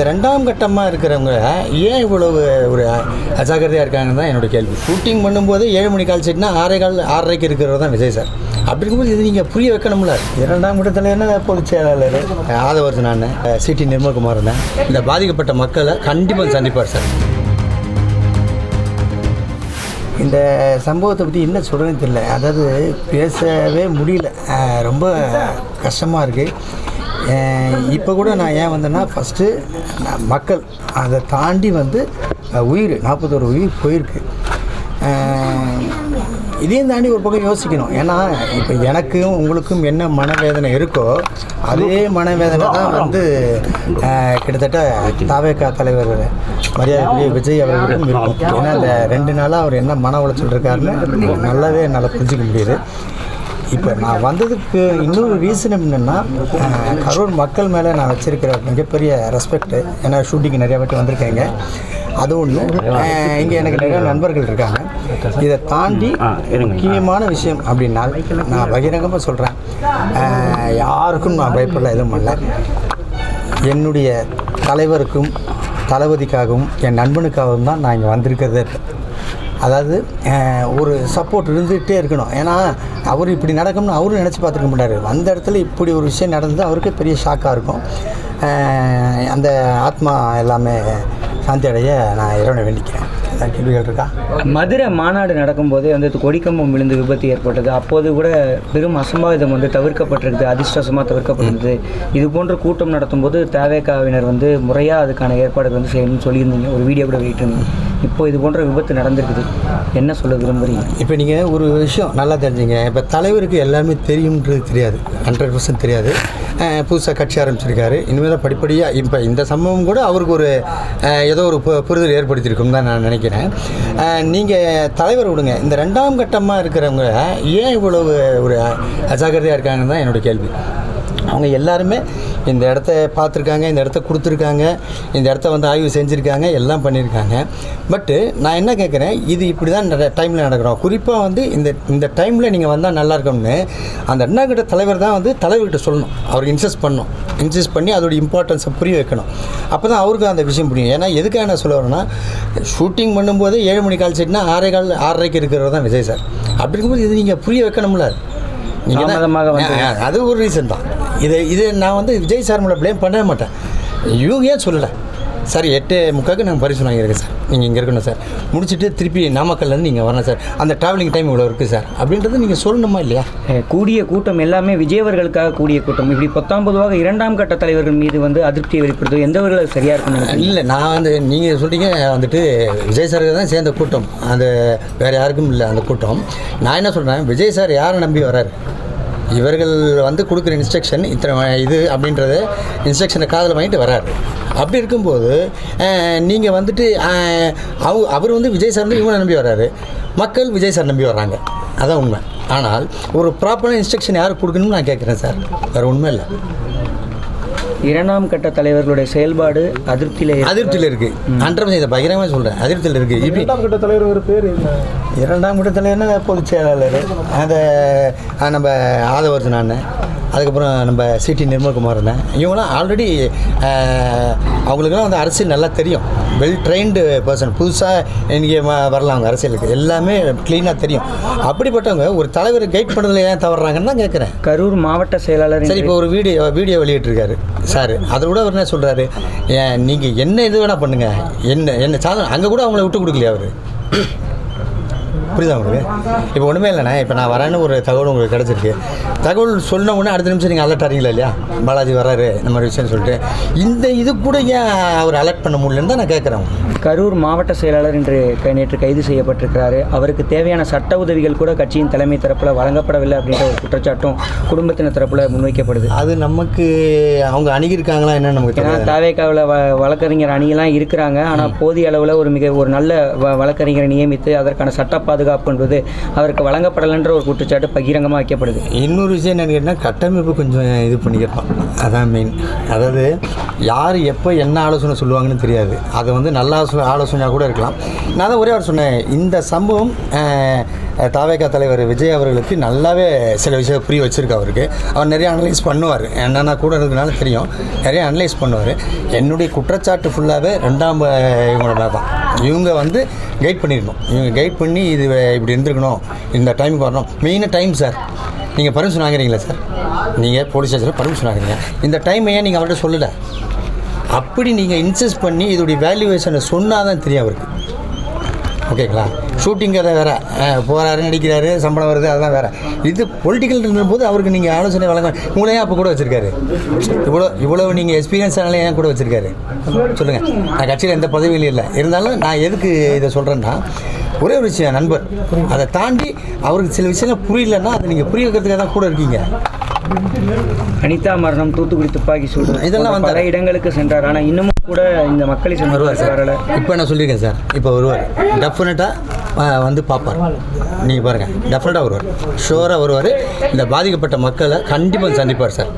இந்த ரெண்டாம் கட்டமாக இருக்கிறவங்க ஏன் இவ்வளவு ஒரு அஜாக்கிரதையாக இருக்காங்கன்னு தான் என்னோட கேள்வி. ஷூட்டிங் பண்ணும்போது ஏழு மணி கால் செட்னா ஆறே கால் ஆறரைக்கு இருக்கிறவர் தான் விஜய் சார். அப்படி இருக்கும்போது இது நீங்கள் புரிய வைக்கணும்ல. இரண்டாம் கட்டத்தில் என்ன பொதுச் செயலாளர்? ஆதவர்ஜன் நான் சிடி நிர்மல்குமார் இருந்தேன் இந்த பாதிக்கப்பட்ட மக்களை கண்டிப்பாக சந்திப்பார் சார். இந்த சம்பவத்தை பற்றி என்ன சொல்கிறேன்னு தெரியல. அதாவது பேசவே முடியல. ரொம்ப கஷ்டமாக இருக்குது இப்போ கூட நான் ஏன் வந்தேன்னா ஃபஸ்ட்டு மக்கள் அதை தாண்டி வந்து உயிர் நாற்பத்தோரு உயிர் போயிருக்கு. இதையும் தாண்டி ஒரு பக்கம் யோசிக்கணும். ஏன்னா இப்போ எனக்கும் உங்களுக்கும் என்ன மனவேதனை இருக்கோ அதே மனவேதனை தான் வந்து கிட்டத்தட்ட தாவேக்கா தலைவர் மரியாதைக்குரிய விஜய் அவர்களுக்கும் இருக்கும். ஏன்னா இந்த ரெண்டு நாளாக அவர் என்ன மன உளைச்சல் இருக்காருன்னு நல்லாவே என்னால் புரிஞ்சிக்க முடியுது. இப்போ நான் வந்ததுக்கு இன்னொரு ரீசன் என்னென்னா கரூர் மக்கள் மேலே நான் வச்சிருக்கிற மிகப்பெரிய ரெஸ்பெக்ட் ஏன்னா ஷூட்டிங் நிறைய வாட்டி வந்திருக்கேங்க. அது ஒன்று இங்கே எனக்கு நிறைய நண்பர்கள் இருக்காங்க. இதை தாண்டி முக்கியமான விஷயம் அப்படின்னா நான் பகிரங்கமாக சொல்கிறேன் யாருக்கும் நான் பயப்படல எதுவும் பண்ணல என்னுடைய தலைவருக்கும் தளபதிக்காகவும் என் நண்பனுக்காகவும் தான் நான் இங்கே வந்திருக்கிறதே. அதாவது ஒரு சப்போர்ட் இருந்துகிட்டே இருக்கணும். ஏன்னா அவர் இப்படி நடக்கும்னு அவரும் நினச்சி பார்த்துருக்க மாட்டார். அந்த இடத்துல இப்படி ஒரு விஷயம் நடந்தது அவருக்கு பெரிய ஷாக்காக இருக்கும். அந்த ஆத்மா எல்லாமே சாந்தி அடைய நான் இறைவனை வேண்டிக்கிறேன். ஏதாவது கேள்விகள் இருக்கா மதுரை மாநாடு நடக்கும்போதே வந்து கொடிக்கம்பம் விழுந்து விபத்து ஏற்பட்டது. அப்போது கூட பெரும் அசம்பாவிதம் வந்து தவிர்க்கப்பட்டிருக்குது அதிர்ஷ்டசமாக தவிர்க்கப்பட்டிருந்தது. இது போன்ற கூட்டம் நடத்தும்போது தேவேக்காவினர் வந்து முறையாக அதுக்கான ஏற்பாடுகள் வந்து செய்யணும்னு சொல்லியிருந்தீங்க. ஒரு வீடியோ கூட வெளியிட்டிருந்தீங்க. இப்போ இது போன்ற விபத்து நடந்திருக்குது. என்ன சொல்ல விரும்புகிறீங்க இப்போ நீங்கள் ஒரு விஷயம் நல்லா தெரிஞ்சுங்க. இப்போ தலைவருக்கு எல்லாமே தெரியும்ன்றது தெரியாது. ஹண்ட்ரட் பர்சன்ட் தெரியாது. புதுசாக கட்சி ஆரம்பிச்சிருக்காரு. இனிமேல் படிப்படியாக இப்போ இந்த சம்பவம் கூட அவருக்கு ஒரு ஏதோ ஒரு புரிதல் ஏற்படுத்தியிருக்கும் தான் நான் நினைக்கிறேன். நீங்கள் தலைவர் விடுங்க. இந்த ரெண்டாம் கட்டமாக இருக்கிறவங்க ஏன் இவ்வளவு ஒரு அஜாக்கிரதையாக இருக்காங்கன்னு தான் என்னோட கேள்வி. அவங்க எல்லாருமே இந்த இடத்த பார்த்துருக்காங்க இந்த இடத்த கொடுத்துருக்காங்க இந்த இடத்த வந்து ஆய்வு செஞ்சுருக்காங்க எல்லாம் பண்ணியிருக்காங்க பட்டு நான் என்ன கேட்குறேன் இது இப்படி தான் டைமில் நடக்கிறோம். குறிப்பாக வந்து இந்த இந்த டைமில் நீங்கள் வந்தால் நல்லா இருக்கும்னு அந்த ரெண்டாங்கிட்ட தலைவர் தான் வந்து தலைவர்கிட்ட சொல்லணும். அவருக்கு இன்சஸ்ட் பண்ணணும். இன்சஸ்ட் பண்ணி அதோட இம்பார்ட்டன்ஸை புரிய வைக்கணும். அப்போ தான் அவருக்கு அந்த விஷயம் புரியும். ஏன்னா எதுக்காக நான் சொல்ல வரேன்னா ஷூட்டிங் பண்ணும்போது ஏழு மணி கால் செட்னா ஆறே கால் ஆறரைக்கு இருக்கிறவர் தான் விஜய் சார். அப்படி இருக்கும்போது இது நீங்கள் புரிய வைக்கணும்ல. நீங்க தான்- தாமதமாக வந்தது. ஆ, அது ஒரு ரீசன் தான். இது இது நான் வந்து விஜய் சார் மேலே ப்ளேம் பண்ணவே மாட்டேன். இவங்க ஏன் சொல்லலை? சார் எட்டு முக்காக்கு நாங்கள் பரிசு வாங்கியிருக்கேன் சார். நீங்கள் இங்கே இருக்கணும் சார். முடிச்சுட்டு திருப்பி நாமக்கல்லேருந்து நீங்கள் வரணும் சார். அந்த ட்ராவலிங் டைம் இவ்வளோ இருக்குது சார். அப்படின்றது நீங்கள் சொல்லணுமா இல்லையா? கூடிய கூட்டம் எல்லாமே விஜயவர்களுக்காக கூடிய கூட்டம். இப்படி பத்தாம் பொதுவாக இரண்டாம் கட்ட தலைவர்கள் மீது வந்து அதிருப்தியை வெளிப்படுத்தும் எந்த வகையில் சரியாக நினைக்கிறீங்க? இல்லை நான் வந்து நீங்கள் சொல்றீங்க வந்துட்டு விஜய் சாருக்கு தான் சேர்ந்த கூட்டம். அது வேறு யாருக்கும் இல்லை அந்த கூட்டம். நான் என்ன சொல்கிறேன் விஜய் சார் யாரை நம்பி வராரு? இவர்கள் வந்து கொடுக்குற இன்ஸ்ட்ரக்ஷன் இத்தனை இது அப்படின்றத இன்ஸ்ட்ரக்ஷனை காதில் வாங்கிட்டு வராரு அப்படி இருக்கும்போது நீங்கள் வந்துட்டு அவ அவர் வந்து விஜய் சார் வந்து இவங்களை நம்பி வராரு மக்கள் விஜய் சார் நம்பி வர்றாங்க. அதான் உண்மை. ஆனால் ஒரு ப்ராப்பரான இன்ஸ்ட்ரக்ஷன் யாருக்கு கொடுக்கணும்னு நான் கேட்குறேன் சார். வேறு உண்மை இல்லை. இரண்டாம் கட்ட தலைவர்களுடைய செயல்பாடு அதிருப்தியில் அதிருப்தியில் இருக்குது ஹண்ட்ரட் இதை பகிரமாக சொல்கிறேன் அதிருப்தியில் இருக்குது இப்படி இரண்டாம் கட்ட தலைவர் ஒரு பேர் என்ன? இரண்டாம் கூட்டத்தில் என்ன? பொதுச் செயலாளர். அந்த அஹ், நம்ம ஆதவர்ஜன் அண்ணன். அதுக்கப்புறம் நம்ம சிடி நிர்மல்குமார் அண்ணன் இவங்களாம் ஆல்ரெடி அவங்களுக்குலாம் வந்து அரசியல் நல்லா தெரியும். வெல் ட்ரைன்டு பர்சன் புதுசாக இன்றைக்கி வரலாம் அவங்க அரசியலுக்கு. எல்லாமே க்ளீனாக தெரியும். அப்படிப்பட்டவங்க ஒரு தலைவரை கைட் பண்ணுறதுல ஏன் தவறுறாங்கன்னு தான் கேட்குறேன். கரூர் மாவட்ட செயலாளர் சரி இப்போ ஒரு வீடியோ வீடியோ வெளியிட்டிருக்காரு. சார் அதை கூட அவர் என்ன சொல்கிறாரு நீங்கள் என்ன இது வேணால் பண்ணுங்கள் என்ன என்ன சாதனம் அங்கே கூட அவங்கள விட்டு கொடுக்கலையா அவர்? புரியுதா உங்களுக்கு? இப்போ ஒன்றுமே இல்லைண்ணே. இப்போ நான் வரேன்னு ஒரு தகவல் உங்களுக்கு கிடச்சிருக்கு. தகவல் சொன்ன உடனே அடுத்த நிமிஷம் நீங்கள் அலர்ட் ஆறீங்களா இல்லையா? பாலாஜி வராரு இந்த மாதிரி விஷயம்னு சொல்லிட்டு. இந்த இது கூட ஏன் அவர் அலர்ட் பண்ண முடியலன்னு தான் நான் கேட்குறேன் கரூர் மாவட்ட செயலாளர் இன்று நேற்று கைது செய்யப்பட்டிருக்கிறாரு. அவருக்கு தேவையான சட்ட உதவிகள் கூட கட்சியின் தலைமை தரப்பில் வழங்கப்படவில்லை அப்படின்ற ஒரு குற்றச்சாட்டும் குடும்பத்தினர் தரப்பில் முன்வைக்கப்படுது. அது நமக்கு அவங்க அணுகியிருக்காங்களா என்னன்னு நமக்கு ஏன்னா தாவேக்காவில் வ வழக்கறிஞர் அணியெல்லாம் இருக்கிறாங்க. ஆனால் போதிய அளவில் ஒரு மிக ஒரு நல்ல வழக்கறிஞரை நியமித்து அதற்கான சட்ட பாதுகாப்பு என்பது அவருக்கு வழங்கப்படலைன்ற ஒரு குற்றச்சாட்டு பகிரங்கமாக வைக்கப்படுது இன்னொரு விஷயம் என்னன்னு கேட்டால் கட்டமைப்பு கொஞ்சம் இது பண்ணிக்கிறோம் அதான் மெயின் அதாவது யார் எப்போ என்ன ஆலோசனை சொல்லுவாங்கன்னு தெரியாது. அது வந்து நல்ல ஆலோசனை ஆலோசனையாக கூட இருக்கலாம். நான் தான் ஒரே ஒரு சொன்னேன். இந்த சம்பவம் தாவேகா தலைவர் விஜய் அவர்களுக்கு நல்லாவே சில விஷயம் புரிய வச்சிருக்கு அவருக்கு. அவர் நிறைய அனலைஸ் பண்ணுவார். என்னென்னா கூட இருக்கிறதுனால தெரியும். நிறைய அனலைஸ் பண்ணுவார். என்னுடைய குற்றச்சாட்டு ஃபுல்லாகவே ரெண்டாம் இவங்களோட தான். இவங்க வந்து கைட் பண்ணியிருக்கணும் இவங்க கைட் பண்ணி இது இப்படி இருந்திருக்கணும். இந்த டைமுக்கு வரணும். மெயினாக டைம் சார் நீங்கள் பர்மிஷன் வாங்குறீங்களா சார் நீங்கள் போலீஸ் ஸ்டேஷனில் பர்மிஷன் வாங்குறீங்க. இந்த டைம் ஏன் நீங்கள் அவர்கிட்ட சொல்லலை? அப்படி நீங்கள் இன்சஸ்ட் பண்ணி இதோடைய வேல்யூவேஷனை சொன்னால் தான் தெரியும் அவருக்கு. ஓகேங்களா? ஷூட்டிங் கதை வேறு போகிறாரு நடிக்கிறாரு சம்பளம் வருது அதெல்லாம் வேறு. இது பொலிட்டிக்கல் போது அவருக்கு நீங்கள் ஆலோசனை வழங்க உங்களை ஏன் அப்போ கூட வச்சுருக்காரு? இவ்வளோ இவ்வளோ நீங்கள் எக்ஸ்பீரியன்ஸ் ஆனாலும் ஏன் கூட வச்சுருக்காரு? சொல்லுங்கள் நான் கட்சியில் எந்த பதவியிலும் இல்லை. இருந்தாலும் நான் எதுக்கு இதை சொல்கிறேன்னா ஒரே ஒரு விஷயம் நண்பர். அதை தாண்டி அவருக்கு சில விஷயங்கள் புரியலன்னா அதை நீங்கள் புரிய வைக்கிறதுக்காக தான் கூட இருக்கீங்க. அனிதா மரணம் தூத்துக்குடி துப்பாக்கி சூடு. இதெல்லாம் பல வந்தாரு. இடங்களுக்கு சென்றார். ஆனால் இன்னமும் கூட இந்த மக்களை வருவார் சார். இப்போ நான் சொல்லியிருக்கேன் சார்? இப்போ வருவார். டெஃபினட்டாக வந்து பார்ப்பார். நீங்கள் பாருங்கள் டெஃபினட்டாக வருவார். ஷோராக வருவார். இந்த பாதிக்கப்பட்ட மக்களை கண்டிப்பாக சந்திப்பார் சார்.